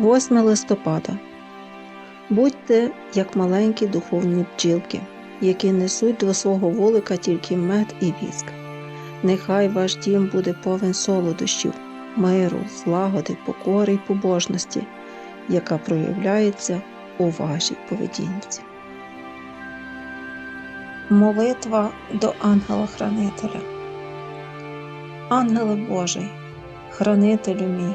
8 листопада. Будьте як маленькі духовні бджілки, які несуть до свого вулика тільки мед і віск. Нехай ваш дім буде повен солодощів, миру, злагоди, покори й побожності, яка проявляється у вашій поведінці. Молитва до ангела-хранителя. Ангеле Божий, хранителю мій,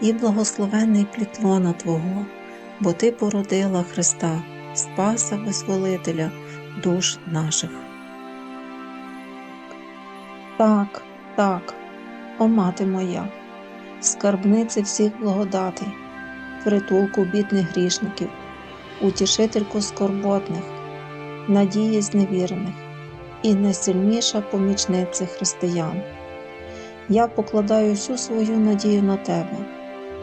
і благословенний плітлона Твого, бо Ти породила Христа, Спаса Визволителя душ наших. Так, так, о мати моя, скарбниці всіх благодатей, притулку бідних грішників, утішительку скорботних, надії зневірених і найсильніша помічниця християн. Я покладаю всю свою надію на тебе